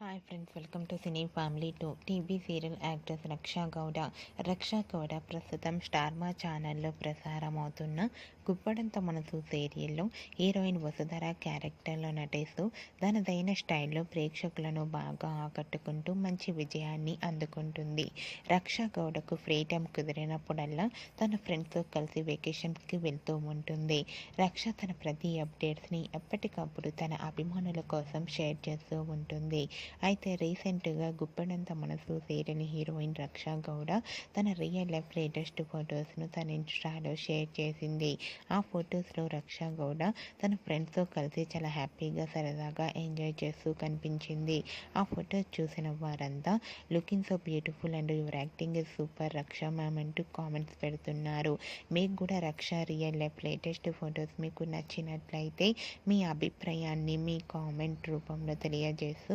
Hi friends welcome to cine family to TV serial actress Raksha Gowda Raksha Gowda ప్రస్తుతం Star Maa ఛానల్లో ప్రసారం అవుతున్న గుప్పడంత మనసు సీరియల్లో హీరోయిన్ వసుధర క్యారెక్టర్లో నటిస్తూ తనదైన స్టైల్లో ప్రేక్షకులను బాగా ఆకట్టుకుంటూ మంచి విజయాన్ని అందుకుంటుంది. రక్షా గౌడకు ఫ్రీ టైం కుదిరినప్పుడల్లా తన ఫ్రెండ్స్తో కలిసి వెకేషన్స్కి వెళ్తూ ఉంటుంది. రక్ష తన ప్రతి అప్డేట్స్ని ఎప్పటికప్పుడు తన అభిమానుల కోసం షేర్ చేస్తూ ఉంటుంది. అయితే రీసెంట్గా గుప్పడంత మనసు సేరని హీరోయిన్ రక్షా గౌడ తన రియల్ లైఫ్ లేటెస్ట్ ఫొటోస్ను తన ఇన్స్టాలో షేర్ చేసింది. ఆ ఫొటోస్లో రక్షా గౌడ తన ఫ్రెండ్స్తో కలిసి చాలా హ్యాపీగా సరదాగా ఎంజాయ్ చేస్తూ కనిపించింది. ఆ ఫొటోస్ చూసిన వారంతా looking so beautiful and your acting is super Raksha ma'am అంటూ కామెంట్స్ పెడుతున్నారు. మీకు కూడా రక్ష రియల్ లైఫ్ లేటెస్ట్ ఫొటోస్ మీకు నచ్చినట్లయితే మీ అభిప్రాయాన్ని మీ కామెంట్ రూపంలో తెలియజేస్తూ